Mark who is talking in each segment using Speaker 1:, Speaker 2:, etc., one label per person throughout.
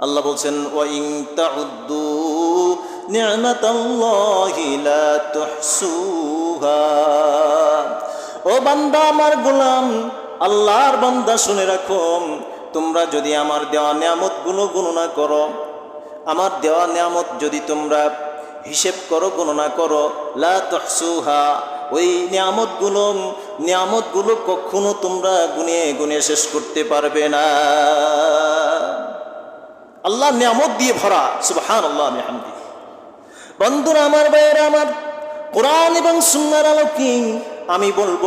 Speaker 1: আল্লাহ বলছেন, ওয়াইং তাউদ্দু তুহসুহা। ও বান্দা, আমার গোলাম, আল্লাহর বান্দা শুনে রাখো, তোমরা যদি আমার দেওয়া নিয়ামত নিয়ামতগুলো গণনা করো, আমার দেওয়া নিয়ামত যদি তোমরা হিসেব করো, গণনা করো, লা তহসুহা, ওই নিয়ামতগুলো নিয়ামতগুলো কখনো তোমরা গুনে গুনে শেষ করতে পারবে না। আল্লাহ নিয়ামত দিয়ে ভরা সুবহান আল্লাহ হামদি বন্ধুরা আমার বাইরে আমার কোরআন এবং সুন্নার আলোকে আমি বলব,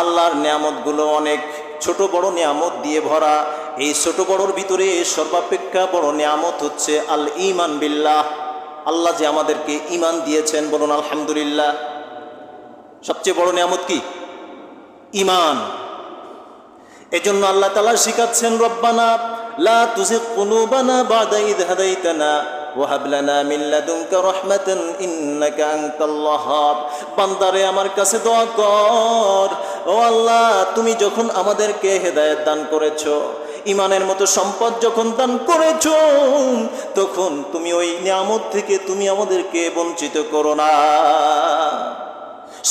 Speaker 1: আল্লাহর নিয়ামতগুলো অনেক ছোট বড় নিয়ামত দিয়ে ভরা। এই ছোট বড়র ভিতরে সর্বাপেক্ষা বড় নিয়ামত হচ্ছে আল ইমান বিল্লাহ। আল্লাহ যে আমাদেরকে ইমান দিয়েছেন বলুন আলহামদুলিল্লাহ। সবচেয়ে বড় নিয়ামত কি? ইমান এজন্য আল্লাহ তালা শিখাচ্ছেন, রব্বানা লা তুজিগ কুলুবানা বাদা ইদ হাদাইতানা ওয়াহাব লানা মিন লাদুনকা রাহমাতান ইন্নাকা আনতাল ওয়াহাব। বান্দারে, আমার কাছে দোয়া ও আল্লাহ, তুমি যখন আমাদেরকে হেদায়েত দান করেছ ইমানের মতো সম্পদ যখন দান করেছ, তখন তুমি ওই নিয়ামত থেকে তুমি আমাদেরকে বঞ্চিত করো না।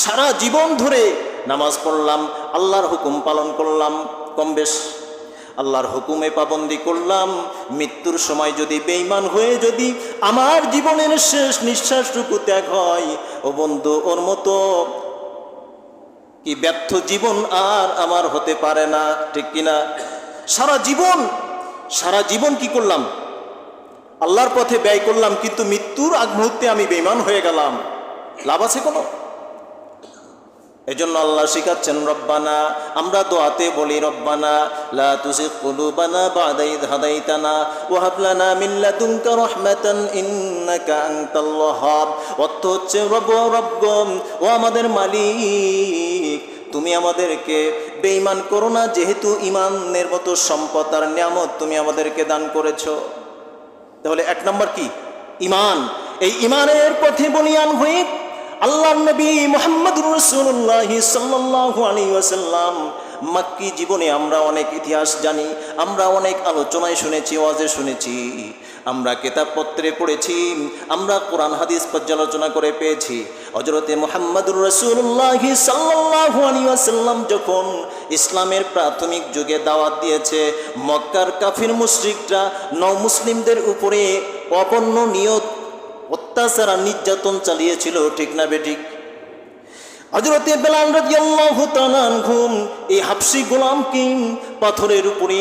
Speaker 1: সারা জীবন ধরে নামাজ পড়লাম, আল্লাহর হুকুম পালন করলাম, কম বেশ আল্লাহর হুকুমে পাবন্দি করলাম। মৃত্যুর সময় যদি বেইমান হয়ে যদি আমার জীবনের শেষ নিঃশ্বাসটুকু ত্যাগ হয়, ও বন্ধু, ওর মতো কি ব্যর্থ জীবন আর আমার হতে পারে না, ঠিক কিনা সারা জীবন সারা জীবন কি করলাম? আল্লাহর পথে ব্যয় করলাম, কিন্তু মৃত্যুর আগ মুহূর্তে আমি বেইমান হয়ে গেলাম। লাভ আছে কোনো? এজন্য আল্লাহ শিখাচ্ছেন, রব্বানা, আমরা দোয়াতে বলি, রব্বানা, লা তুজিগ কুলুবানা বাদা ইদ হাদাইতানা ওয়া হাব লানা মিন লাদুনকা রাহমাতান ইন্নাকা আনতাল ওয়াহাব। অর্থ হচ্ছে রব্ব রব্ব ও আমাদের মালিক, তুমি আমাদেরকে বেঈমান করো না, যেহেতু ইমানের মতো সম্পদ আর নিয়ামত তুমি আমাদেরকে দান করেছ। তাহলে এক নম্বর কি? ইমান এই ইমানের পথে বলিয়ান হয়ে আল্লাহ নবী মোহাম্মদুর রসুল্লাহ সাল্লাল্লাহু আলাইহি ওয়াসাল্লাম। মাক্কি জীবনে আমরা অনেক ইতিহাস জানি, আমরা অনেক আলোচনায় শুনেছি, ওয়াজে শুনেছি। আমরা কেতাবপত্রে পড়েছি, আমরা কোরআন, হাদিস পর্যালোচনা করে পেয়েছি। হজরতে মোহাম্মদুর রসুল্লাহ ওয়াসাল্লাম যখন ইসলামের প্রাথমিক যুগে দাওয়াত দিয়েছে, মক্কার কাফির মুশরিকরা নৌ মুসলিমদের উপরে অপন্ন নিয়ত অত্যাচার আর নির্যাতন চালিয়েছিল, ঠিক না বেঠিক হজরতে বেলাল রাদিয়াল্লাহু তাআলা আনহুম এই হাফসি গোলামকে পাথরের উপরে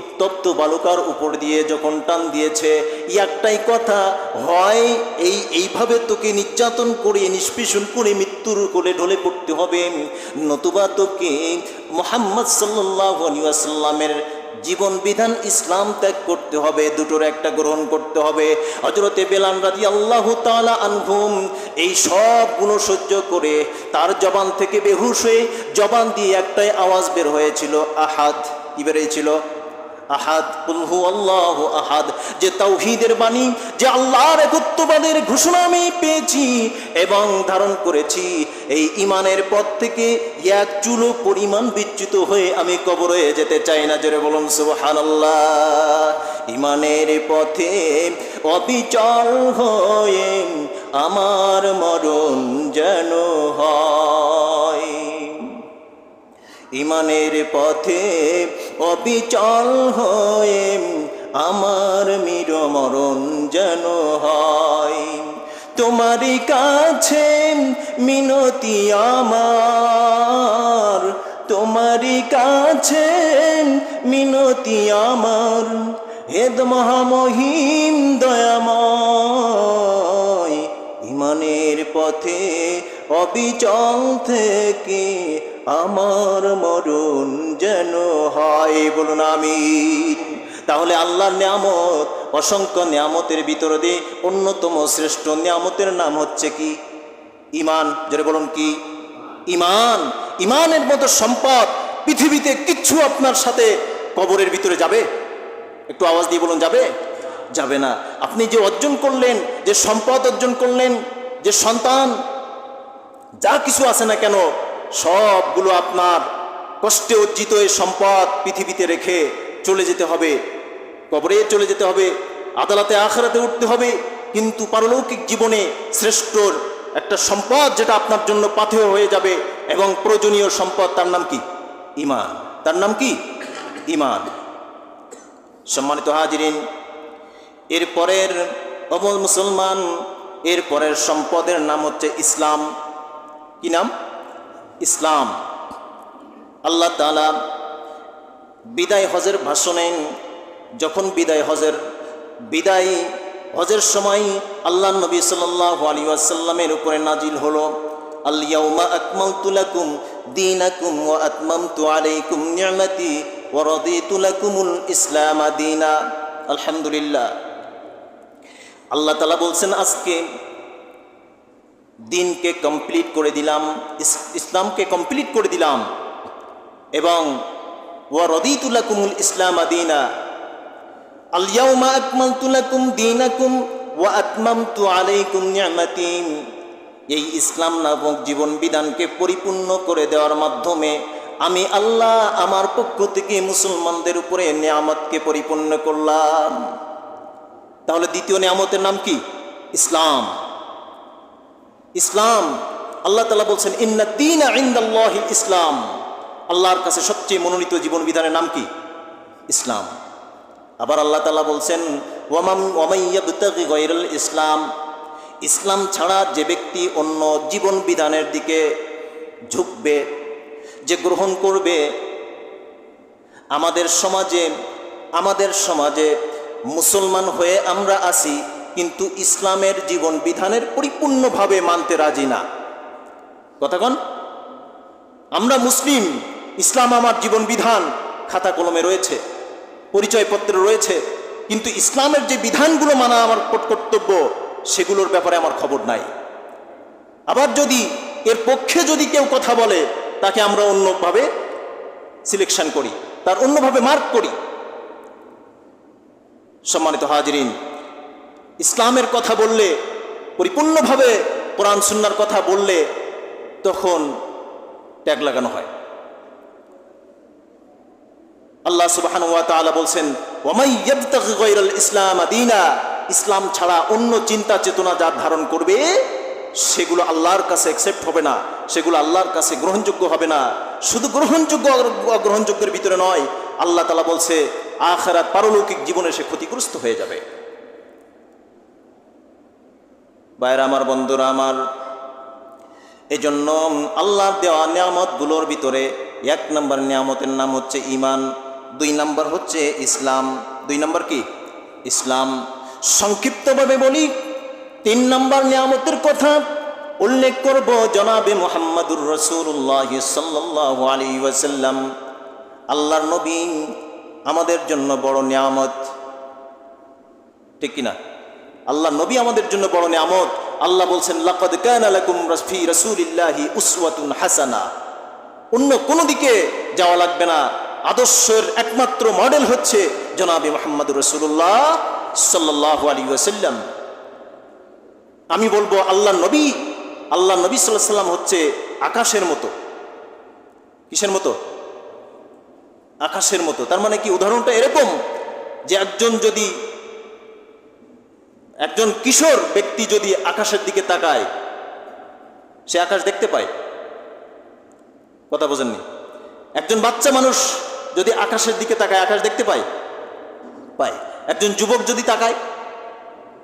Speaker 1: উত্তপ্ত বালুকার উপর দিয়ে যখন টান দিয়েছে একটাই কথা, হয় এই, এইভাবে তোকে নির্যাতন করে, নিষ্পেষণ করে মৃত্যুর কোলে ঢলে পড়তে হবে। নতুবা তোকে মোহাম্মদ সাল্লাল্লাহু আলাইহি ওয়াসাল্লামের জীবন বিধান ইসলাম ত্যাগ করতে হবে, দুটোর একটা গ্রহণ করতে হবে। হজরতে বেলান রাজি আল্লাহ তালা আনহুম এই সব গুণ সহ্য করে তার জবান থেকে বেহুশ হয়ে জবান দিয়ে একটাই আওয়াজ বের হয়েছিল, আহাদ। কি বেরিয়েছিল আহাদ কুলহু আল্লাহ আহাদ। যে তাওহীদের বাণী, যে আল্লাহর একত্ববাদের ঘোষণা আমি পেয়েছি এবং ধারণ করেছি, এই ইমানের পথ থেকে এক চুলো পরিমাণ বিচ্যুত হয়ে আমি কবরে যেতে চাই না। জোরে বলুন, সুবহানাল্লাহ। ইমানের পথে অবিচল হয়ে আমার মরণ যেন হয়। ইমানের পথে অবিচল হয়ে আমার মির মরণ যেন হয়। তোমারই কাছে মিনতি আমার, তোমারই কাছে মিনতি আমার। হেদ মহামহিম দয়াময়, ইমানের পথে অবিচল থেকে আমার মরণ যেন হয়, বলুন আমি তাহলে আল্লাহর নিয়ামত, অসংখ্য নিয়ামতের ভিতরে দিয়ে অন্যতম শ্রেষ্ঠ নিয়ামতের নাম হচ্ছে কি? ইমান যেটা বলুন কি? ইমান। ইমানের মতো সম্পদ পৃথিবীতে কিচ্ছু আপনার সাথে কবরের ভিতরে যাবে? একটু আওয়াজ দিয়ে বলুন, যাবে? যাবে না। আপনি যে অর্জন করলেন, যে সম্পদ অর্জন করলেন, যে সন্তান, যা কিছু আছে না কেন সবগুলো আপনার কষ্টে অর্জিত এই সম্পদ পৃথিবীতে রেখে চলে যেতে হবে। কবরে চলে যেতে হবে, আদালতে আখরাতে উঠতে হবে। কিন্তু পারলৌকিক জীবনে শ্রেষ্ঠর একটা সম্পদ যেটা আপনার জন্য পাথেয় হয়ে যাবে এবং প্রয়োজনীয় সম্পদ তার নাম কি? ইমান। তার নাম কি? ইমান। সম্মানিত হাজিরিন এরপরের অবল মুসলমান এরপরের সম্পদের নাম হচ্ছে ইসলাম। কি নাম? ইসলাম। আল্লাহ তালা বিদায় হজের ভাষণে যখন বিদায় হজের বিদায় হজের সময় আল্লাহ নবী সাল্লাহ আলী আসাল্লামের উপরে নাজিল হলো আলিয়াউমা আকমালতু লাকুম দীনাকুম ওয়া আতমামতু আলাইকুম নি'মাতি ওয়া রাদিতু লাকুমুল ইসলাম দীনা। আলহামদুলিল্লাহ। আল্লাহ তাআলা বলছেন, আজকে দিনকে কমপ্লিট করে দিলাম, ইস- ইসলামকে কমপ্লিট করে দিলাম। এবং ওয়া রদিতু লাকুমুল ইসলাম আদিনা আলিয়াউমা আকমালতু লাকুম দীনাকুম ওয়া আতমামতু আলাইকুম নি'মাতি এই ইসলাম নামক জীবন বিধানকে পরিপূর্ণ করে দেওয়ার মাধ্যমে আমি আল্লাহ আমার পক্ষ থেকে মুসলমানদের উপরে নিয়ামতকে পরিপূর্ণ করলাম। তাহলে দ্বিতীয় নিয়ামতের নাম কি? ইসলাম। ইসলাম। আল্লাহ তালা বলছেন, ইন্না দিন ইন্দাল্লাহি ইসলাম। আল্লাহর কাছে সবচেয়ে মনোনীত জীবন বিধানের নাম কি? ইসলাম। আবার আল্লাহ তালা বলছেন ইসলাম। ইসলাম ছাড়া যে ব্যক্তি অন্য জীবন বিধানের দিকে ঝুঁকবে, যে গ্রহণ করবে, আমাদের সমাজে আমাদের সমাজে মুসলমান হয়ে আমরা আসি কিন্তু ইসলামের জীবন বিধানের পরিপূর্ণভাবে মানতে রাজি না। কথাক্ষণ আমরা মুসলিম, ইসলাম আমার জীবন বিধান, খাতা কলমে রয়েছে, পরিচয়পত্রে রয়েছে, কিন্তু ইসলামের যে বিধানগুলো মানা আমার কর- কর্তব্য, সেগুলোর ব্যাপারে আমার খবর নাই। আবার যদি এর পক্ষে যদি কেউ কথা বলে, তাকে আমরা অন্যভাবে সিলেকশন করি, তার অন্যভাবে মার্ক করি। সম্মানিত হাজরিন ইসলামের কথা বললে, পরিপূর্ণভাবে কোরআন সুন্নার কথা বললে তখন ট্যাগ লাগানো হয়। আল্লাহ সুবহান ওয়া তাআলা বলছেন ইসলাম দীনা ইসলাম ছাড়া অন্য চিন্তা চেতনা যা ধারণ করবে, সেগুলো আল্লাহর কাছে অ্যাকসেপ্ট হবে না, সেগুলো আল্লাহর কাছে গ্রহণযোগ্য হবে না। শুধু গ্রহণযোগ্য গ্রহণযোগ্যের ভিতরে নয়, আল্লাহ তালা বলছে, আখেরাত পারলৌকিক জীবনে সে ক্ষতিগ্রস্ত হয়ে যাবে। বাইরে আমার বন্ধুরা, আমার। এজন্য আল্লাহর দেওয়া নিয়ামতগুলোর ভিতরে এক নম্বর নিয়ামতের নাম হচ্ছে ইমান দুই নম্বর হচ্ছে ইসলাম, দুই নম্বর কি? ইসলাম। সংক্ষিপ্তভাবে বলি, তিন নম্বর নিয়ামতের কথা উল্লেখ করব জনাবে মোহাম্মদুর রসুল্লাহ সাল্লাহ আলী ওয়াসাল্লাম। আল্লাহর নবী আমাদের জন্য বড় নিয়ামত। ঠিক কিনা? আল্লাহ নবী আমাদের জন্য বড় নিয়ামত। আল্লাহ বলছেন, লাকাদ কানা লাকুম ফি রাসূলিল্লাহি উসওয়াতুন হাসানা। অন্য কোনো দিকে যাওয়া লাগবে না। আদর্শের একমাত্র মডেল হচ্ছে জনাবি মোহাম্মদ রসুল্লাহ সাল্লাহ আলী আমি বলব, আল্লাহ নবী আল্লাহ নবী সাল্লাহ সাল্লাম হচ্ছে আকাশের মতো। কিসের মতো? আকাশের মতো। তার মানে কি? উদাহরণটা এরকম যে একজন যদি একজন কিশোর ব্যক্তি যদি আকাশের দিকে তাকায়, সে আকাশ দেখতে পায়। কথা বোঝেননি? একজন বাচ্চা মানুষ যদি আকাশের দিকে তাকায়, আকাশ দেখতে পায়? পায়। একজন যুবক যদি তাকায়,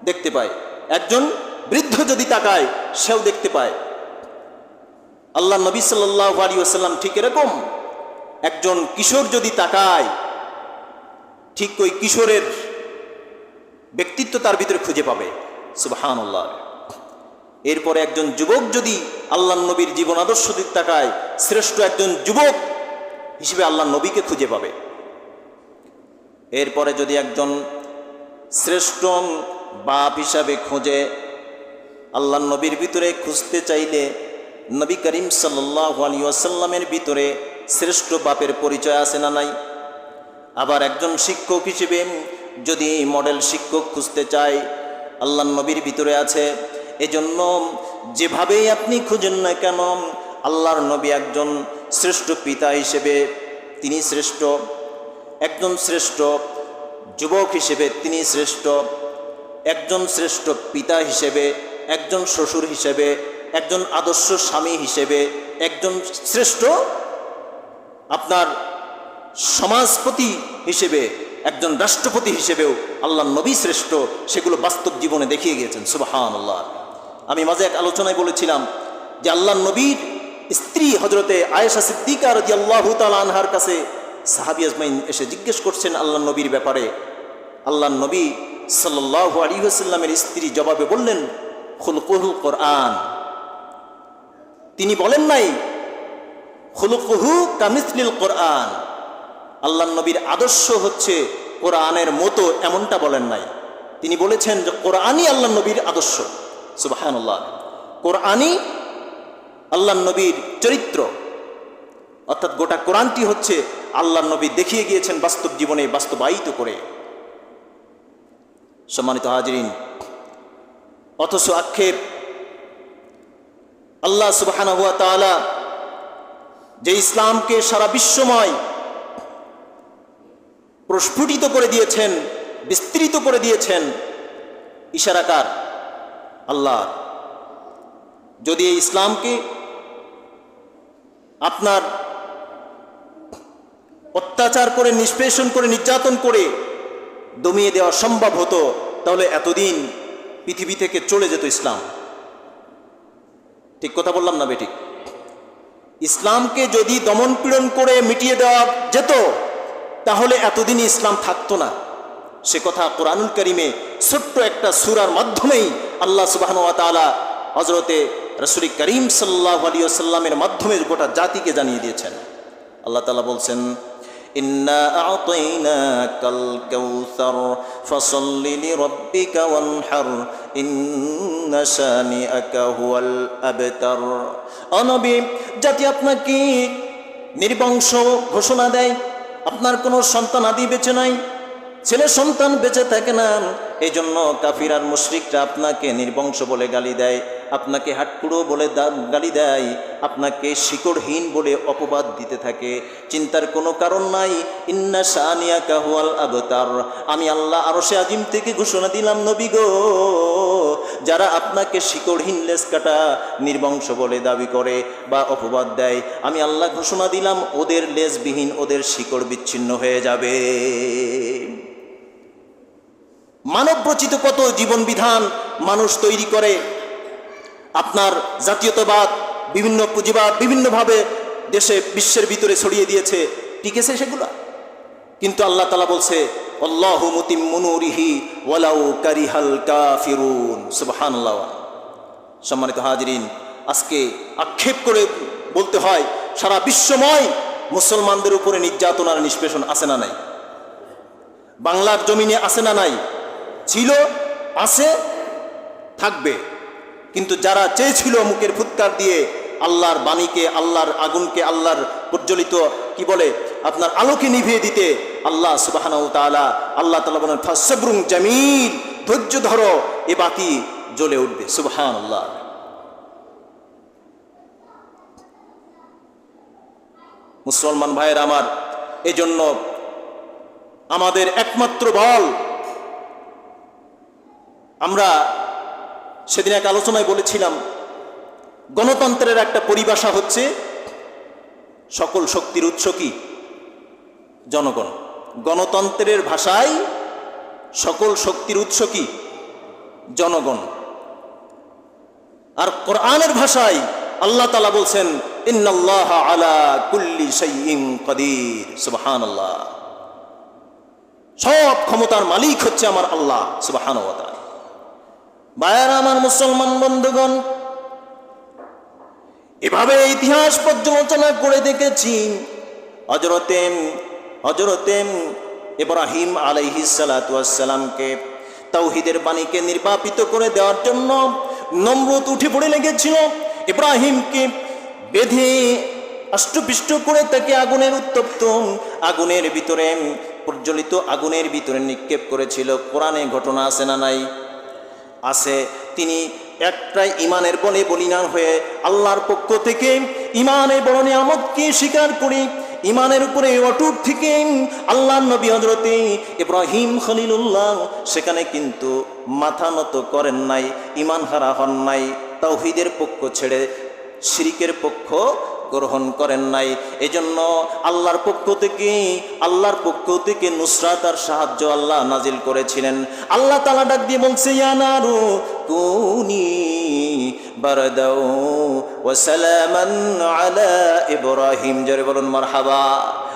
Speaker 1: দেখতে পায়। একজন বৃদ্ধ যদি তাকায়, সেও দেখতে পায়। আল্লাহ নবী সাল্লাহ আলী আসাল্লাম ঠিক এরকম। একজন কিশোর যদি তাকায়, ঠিক ওই কিশোরের ব্যক্তিত্ব তার ভিতরে খুঁজে পাবে। সুবাহান আল্লাহ এরপরে একজন যুবক যদি আল্লাহ নবীর জীবন আদর্শ দিক তাকায়, শ্রেষ্ঠ একজন যুবক হিসেবে আল্লাহ নবীকে খুঁজে পাবে। এরপরে যদি একজন শ্রেষ্ঠ বাপ হিসাবে খোঁজে, আল্লাহ নবীর ভিতরে খুঁজতে চাইলে নবী করিম সাল্লাহ আলী আসাল্লামের ভিতরে শ্রেষ্ঠ বাপের পরিচয় আছে না নাই? আবার একজন শিক্ষক হিসেবে যদি মডেল শিক্ষক খুঁজতে চাই আল্লাহ নবীর ভিতরে আছে। এজন্য যেভাবেই আপনি খুঁজেন না কেন, আল্লাহর নবী একজন শ্রেষ্ঠ পিতা হিসেবে তিনি শ্রেষ্ঠ, একজন শ্রেষ্ঠ যুবক হিসেবে তিনি শ্রেষ্ঠ, একজন শ্রেষ্ঠ পিতা হিসেবে, একজন শ্বশুর হিসেবে, একজন আদর্শ স্বামী হিসেবে, একজন শ্রেষ্ঠ আপনার সমাজপতি হিসেবে একজন রাষ্ট্রপতি হিসেবেও আল্লাহ নবী শ্রেষ্ঠ, সেগুলো বাস্তব জীবনে দেখিয়ে গিয়েছেন সুবাহান আল্লাহ আমি মাঝে এক আলোচনায় বলেছিলাম যে আল্লাহ নবীর স্ত্রী হজরতে আয়েশা সিদ্দিকা রাজি আল্লাহ আনহার কাছে সাহাবি আজমাইন এসে জিজ্ঞেস করছেন আল্লাহ নবীর ব্যাপারে। আল্লাহ নবী সাল্লাহ আলী আসাল্লামের স্ত্রী জবাবে বললেন খুলকুল কোরআন। তিনি বলেন নাই, খুলকুহু কামিসলিল কোরআন। আল্লাহ নবীর আদর্শ হচ্ছে কোরআনের মতো এমনটা বলেন নাই। তিনি বলেছেন যে কোরআনই আল্লাহ নবীর আদর্শ। সুবাহান আল্লাহ কোরআনই আল্লাহ নবীর চরিত্র। অর্থাৎ গোটা কোরআনটি হচ্ছে আল্লাহ নবী দেখিয়ে গিয়েছেন বাস্তব জীবনে বাস্তবায়িত করে। সম্মানিত হাজরিন, অথচ আক্ষেপ, আল্লাহ সুবাহান হুয়া তাআলা যে ইসলামকে সারা বিশ্বময় প্রস্ফুটিত করে দিয়েছেন, বিস্তৃত করে দিয়েছেন ইশারাকার আল্লাহ। যদি এই ইসলামকে আপনার অত্যাচার করে, নিষ্পেষণ করে, নির্যাতন করে দমিয়ে দেওয়া সম্ভব হতো, তাহলে এতদিন পৃথিবী থেকে চলে যেত ইসলাম। ঠিক কথা বললাম না বেটি ইসলামকে যদি দমন পীড়ন করে মিটিয়ে দেওয়া যেত তাহলে এতদিন ইসলাম থাকতো না সে কথা কোরআনুল করিমে ছোট্ট একটা সুরার মাধ্যমেই আল্লাহ সুবাহন তালা হজরতে রসুল করিম সাল্লাহ আলী সাল্লামের মাধ্যমে গোটা জাতিকে জানিয়ে দিয়েছেন আল্লাহ তালা বলছেন إنا أعطيناك الكوثر فصل لربك وانحر إن شانئك هو الأبتر অনবী জাতি আপনাকে নির্বংশ ঘোষণা দেয় আপনার কোনো সন্তান আদি বেঁচে নাই? ছেলে সন্তান বেঁচে থাকে না। এই জন্য কাফির আর মুশরিকরা আপনাকে নির্বংশ বলে গালি দেয়, আপনাকে হাটকুড়ো বলে গালি দেয়, আপনাকে শিকড়হীন বলে অপবাদ দিতে থাকে। চিন্তার কোনো কারণ নাই। ইন্না শানিয়া কাহুয়াল আবতার। আমি আল্লাহ আরও সে আজিম থেকে ঘোষণা দিলাম, নবী গো। যারা আপনাকে শিকড়হীন লেস কাটা, নির্বংশ বলে দাবি করে বা অপবাদ দেয়, আমি আল্লাহ ঘোষণা দিলাম, ওদের লেজবিহীন, ওদের শিকড় বিচ্ছিন্ন হয়ে যাবে। মানব রচিত কত জীবন বিধান মানুষ তৈরি করে, আপনার জাতীয়তাবাদ, বিভিন্ন পুঁজিবাদ বিভিন্নভাবে দেশে, বিশ্বের ভিতরে ছড়িয়ে দিয়েছে। টিকেছে সেগুলা? কিন্তু আল্লাহ তালা বলছে, আল্লাহ মুতিম মনুরিহি ওয়ালাউ সম্মানিত হাজরিন, আজকে আক্ষেপ করে বলতে হয়, সারা বিশ্বময় মুসলমানদের উপরে নির্যাতন আর নিষ্পেষণ আছে না নাই? বাংলার জমিনে আছে না নাই? ছিল, আছে, থাকবে। কিন্তু যারা চেয়েছিল মুখের ফুৎকার দিয়ে আল্লাহর বাণীকে, আল্লাহর আগুনকে, আল্লাহর প্রজ্বলিত, কি বলে, আপনার আলোকে নিভিয়ে দিতে আল্লাহ সুবাহান তালা আল্লাহ তালা বলেন ফাসবরুং জামিল ধৈর্য ধরো, এ বাতি জ্বলে উঠবে। সুবাহান আল্লাহ মুসলমান ভাইয়ের আমার, এজন্য আমাদের একমাত্র বল আমরা সেদিন এক আলোচনায় বলেছিলাম, গণতন্ত্রের একটা পরিভাষা হচ্ছে, সকল শক্তির উৎস কি? জনগণ। গণতন্ত্রের ভাষায় সকল শক্তির উৎস কি? জনগণ। আর কোরআনের ভাষায় আল্লাহ তালা বলছেন আলা কদির সুবহানাল্লাহ। সব ক্ষমতার মালিক হচ্ছে আমার আল্লাহ তাআলা। বায়ার আমার মুসলমান বন্ধুগণ, এভাবে ইতিহাস পর্যালোচনা করে দেখেছি হজরতেম হজরতেম ইব্রাহিম আলাইহি সালাতামকে তাওহিদের বাণীকে নির্বাপিত করে দেওয়ার জন্য নম্রত উঠে পড়ে লেগেছিল। ইব্রাহিমকে বেঁধে অষ্টপিষ্ট করে তাকে আগুনের উত্তপ্ত আগুনের ভিতরে, প্রজ্বলিত আগুনের ভিতরে নিক্ষেপ করেছিল। কোরআনে ঘটনা আছে না নাই? আছে। তিনি একটাই ইমানের বলে বলিনান হয়ে আল্লাহর পক্ষ থেকে ইমানের বড় নিয়ামতকে স্বীকার করি ইমানের উপরে অটুট থেকে আল্লাহ নবী হজরতে ইব্রাহিম খলিলুল্লাহ সেখানে কিন্তু মাথা নত করেন নাই ইমান হারা হন নাই, তাওহিদের পক্ষ ছেড়ে শিরিকের পক্ষ গ্রহণ করেন নাই। এজন্য আল্লাহর পক্ষ থেকে, আল্লাহর পক্ষ থেকে নুসরাত আর সাহায্য আল্লাহ নাজিল করেছিলেন। আল্লাহ তালা ডাক দিয়ে বলছে ইয়ানারু কুনি বারদাও আলা ইব্রাহিম। জোরে বলুন, মারহাবা।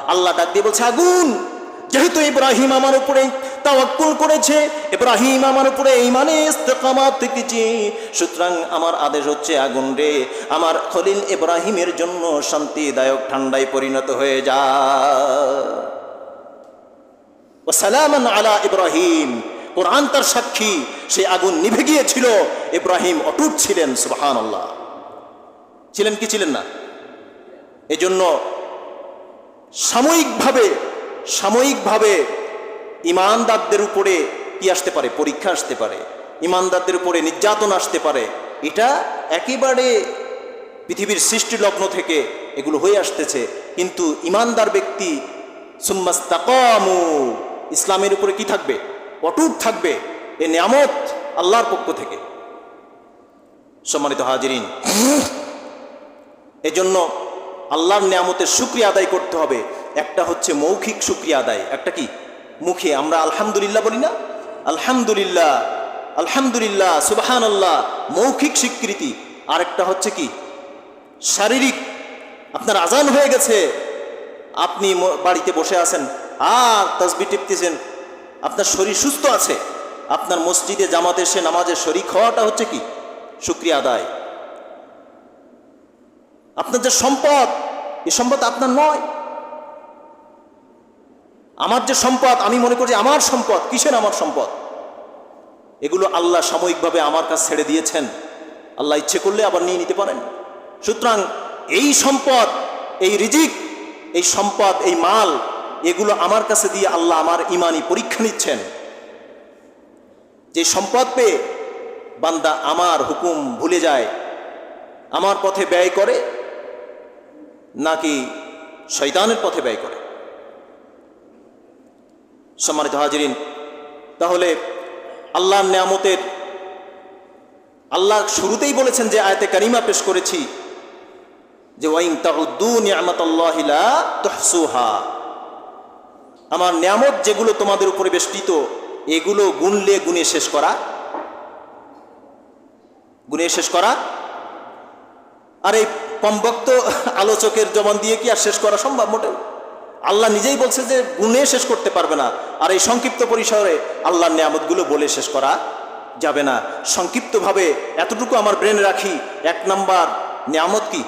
Speaker 1: আল্লাহ ডাক দিয়ে বলছে, আগুন! যেহেতু ইব্রাহিম আমার উপরে তাওয়াক্কুল করেছে, ইব্রাহিম আমার উপরে ইমানে ইস্তেকামাত থেকেছে সুতরাং আমার আদেশ হচ্ছে আগুন রে, আমার খলিল ইব্রাহিমের জন্য শান্তিদায়ক ঠান্ডায় পরিণত হয়ে যা। ও সালামান আলা ইব্রাহিম, কোরআন তার সাক্ষী সেই আগুন নিভে গিয়েছিল, ইব্রাহিম অটুট ছিলেন সুবাহান ছিলেন কি ছিলেন না? এজন্য সাময়িকভাবে সাময়িকভাবে ইমানদারদের উপরে কি আসতে পারে? পরীক্ষা আসতে পারে। ইমানদারদের উপরে নির্যাতন আসতে পারে। এটা একেবারে পৃথিবীর সৃষ্টি লগ্ন থেকে এগুলো হয়ে আসতেছে। কিন্তু ইমানদার ব্যক্তি সুম্মাস্তাকামু, ইসলামের উপরে কি থাকবে? অটুট থাকবে। এ নিয়ামত আল্লাহর পক্ষ থেকে। সম্মানিত হাজিরিন, এজন্য আল্লাহর নিয়ামতের শুক্রিয়া আদায় করতে হবে। একটা হচ্ছে মৌখিক শুক্রিয়া আদায়, একটা কি? মুখে আমরা আলহামদুলিল্লাহ বলি না? আলহামদুলিল্লাহ আলহামদুলিল্লাহ সুবাহান আল্লাহ মৌখিক স্বীকৃতি। আরেকটা হচ্ছে কি? শারীরিক, আপনার আজান হয়ে গেছে। আপনি বাড়িতে বসে আছেন, আর তসবি টিপতেছেন, আপনার শরীর সুস্থ আছে। আপনার মসজিদে, জামাতে এসে নামাজের শরিক হওয়াটা হচ্ছে কি? শুক্রিয়া আদায়। আপনার যে সম্পদ, এ সম্পদ আপনার নয়। আমার যে সম্পদ, আমি মনে করি আমার সম্পদ, কিসের আমার সম্পদ? এগুলো আল্লাহ সাময়িকভাবে আমার কাছে ছেড়ে দিয়েছেন। আল্লাহ ইচ্ছে করলে আবার নিয়ে নিতে পারেন। সুতরাং এই সম্পদ, এই রিজিক, এই সম্পদ, এই মাল, এগুলো আমার কাছে দিয়ে আল্লাহ আমার ইমানি পরীক্ষা নিচ্ছেন। যে সম্পদ পেয়ে বান্দা আমার হুকুম ভুলে যায়, আমার পথে ব্যয় করে, নাকি শয়তানের পথে ব্যয় করে? সম্মানিত হাজিরিন, তাহলে আল্লাহর নিয়ামতের, আল্লাহ শুরুতেই বলেছেন যে আয়তে কারিমা পেশ করেছি, যে ওয়াইং তাউদ্দু নিয়ামতাল্লাহ লা তুহসুহা। আমার নিয়ামত যেগুলো তোমাদের উপরে বেষ্টিত, এগুলো গুনলে গুনে শেষ করা। গুনে শেষ করা। আর এই কমবক্ত আলোচকের জবান দিয়ে কি আর শেষ করা সম্ভব মোটেও? আল্লাহ নিজেই বলছে যে গুণে শেষ করতে পারবে না। আর এই সংক্ষিপ্ত পরিসরে আল্লাহর নিয়ামতগুলো বলে শেষ করা যাবে না। সংক্ষিপ্তভাবে এতটুকু আমার ব্রেনে রাখি, এক নাম্বার নিয়ামত কি?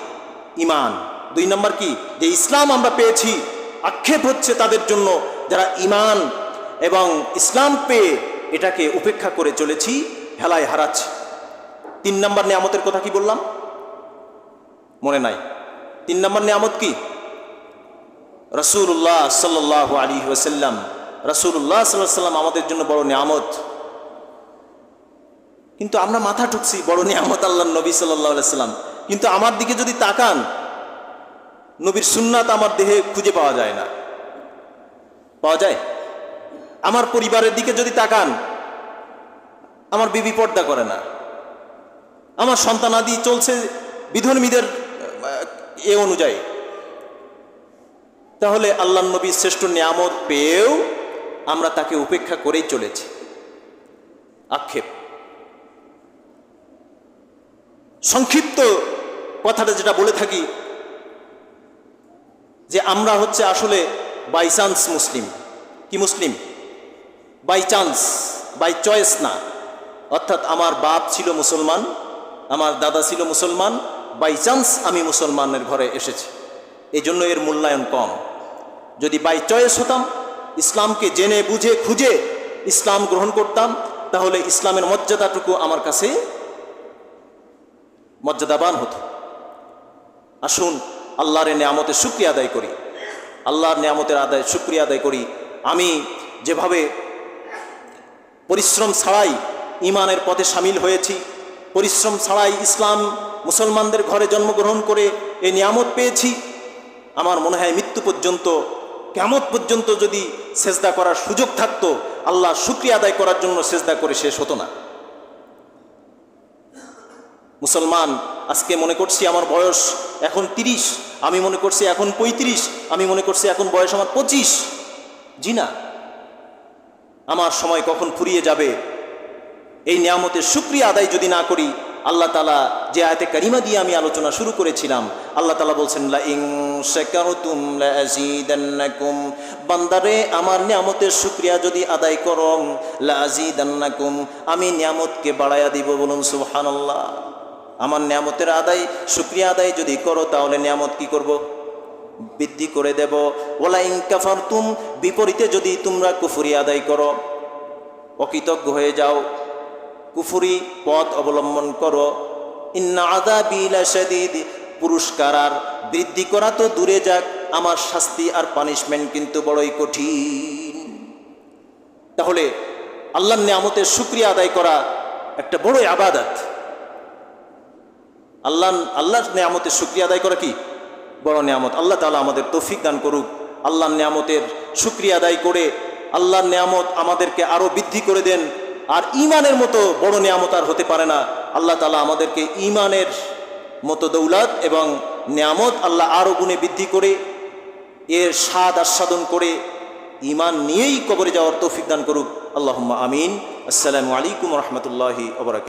Speaker 1: ইমান। দুই নাম্বার কি? যে ইসলাম আমরা পেয়েছি, আক্ষেপ হচ্ছে তাদের জন্য যারা ইমান এবং ইসলাম পেয়ে এটাকে উপেক্ষা করে চলেছি, হেলায় হারাচ্ছি। তিন নাম্বার নিয়ামতের কথা কি বললাম? মনে নাই। তিন নম্বর নিয়ামত কি? রসুল্লাহ সাল্লাহ আলী ওসাল্লাম রসুল্লাহ সাল্লাহ সাল্লাম আমাদের জন্য বড় নিয়ামত। কিন্তু আমরা মাথা ঠুকছি, বড় নিয়ামত আল্লাহ নবী সাল্লাহ সাল্লাম কিন্তু আমার দিকে যদি তাকান, নবীর সুন্নাত আমার দেহে খুঁজে পাওয়া যায় না। পাওয়া যায়? আমার পরিবারের দিকে যদি তাকান, আমার বিবি পর্দা করে না। আমার সন্তানাদি চলছে বিধর্মীদের এ অনুযায়ী। তাহলে আল্লাহ নবী শ্রেষ্ঠ নিয়ামত পেয়েও আমরা তাকে উপেক্ষা করেই চলেছি। আক্ষেপ। সংক্ষিপ্ত কথাটা যেটা বলে থাকি, যে আমরা হচ্ছে আসলে বাই চান্স মুসলিম। কি মুসলিম? বাই চান্স বাই চয়েস না। অর্থাৎ আমার বাপ ছিল মুসলমান, আমার দাদা ছিল মুসলমান বাই চান্স আমি মুসলমানের ঘরে এসেছি। এই জন্য এর মূল্যায়ন কম। যদি বাই চয়েস হতাম, ইসলামকে জেনে, বুঝে, খুঁজে ইসলাম গ্রহণ করতাম, তাহলে ইসলামের মর্যাদাটুকু আমার কাছে মর্যাদাবান হতো। আসুন, আল্লাহর নিয়ামতের শুক্রিয়া আদায় করি। আল্লাহর নিয়ামতের আদায়, শুক্রিয়া আদায় করি। আমি যেভাবে পরিশ্রম ছাড়াই ইমানের পথে সামিল হয়েছি, পরিশ্রম ছাড়াই ইসলাম মুসলমানদের ঘরে জন্মগ্রহণ করে এই নিয়ামত পেয়েছি আমার মনে হয় মৃত্যু পর্যন্ত কেমত পর্যন্ত যদি সেজদা করার সুযোগ থাকতো, আল্লাহ শুক্রিয়া আদায় করার জন্য সেজদা করে শেষ হতো না। মুসলমান, আজকে মনে করছি আমার বয়স এখন তিরিশ, আমি মনে করছি এখন পঁয়ত্রিশ, আমি মনে করছি এখন বয়স আমার পঁচিশ। জি না। আমার সময় কখন ফুরিয়ে যাবে? এই নিয়ামতের সুক্রিয়া আদায় যদি না করি, আল্লাহ তালা যে আয়তে কারিমা দিয়ে আমি আলোচনা শুরু করেছিলাম, আল্লাহ তালা বলছেন বান্দারে, আমার নিয়ামতের সুক্রিয়া যদি আদায় করম লা আযীদান্নাকুম আমি নিয়ামতকে বাড়ায়া দিব বলুন, সুবহানাল্লাহ। আমার নিয়ামতের আদায় সুক্রিয়া আদায় যদি করো, তাহলে নিয়ামত কি করব? বৃদ্ধি করে দেব। ওলা ইং কাফারতুম, বিপরীতে যদি তোমরা কুফুরি আদায় করো, অকৃতজ্ঞ হয়ে যাও, কুফুরি পথ অবলম্বন করো। ইন্না পুরস্কার আর বৃদ্ধি করা তো দূরে যাক, আমার শাস্তি আর পানিশমেন্ট কিন্তু বড়ই কঠিন। তাহলে আল্লাহর নিয়ামতের শুক্রিয়া আদায় করা একটা বড়ই আবাদত। আল্লাহ আল্লাহর নিয়ামতের শুক্রিয়া আদায় করা কি? বড় নিয়ামত। আল্লাহ তাআলা আমাদের তৌফিক দান করুক। আল্লাহর নিয়ামতের শুক্রিয়া আদায় করে আল্লাহর নিয়ামত আমাদেরকে আরও বৃদ্ধি করে দেন। আর ইমানের মতো বড় নিয়ামত আর হতে পারে না। আল্লাহ তালা আমাদেরকে ইমানের মতো দৌলত এবং নিয়ামত আল্লাহ আরও গুণে বৃদ্ধি করে, এর স্বাদ আস্বাদন করে ইমান নিয়েই কবরে যাওয়ার তৌফিক দান করুক। আল্লাহ আমিন। আসসালামু আলাইকুম রহমতুল্লাহি ওবরাক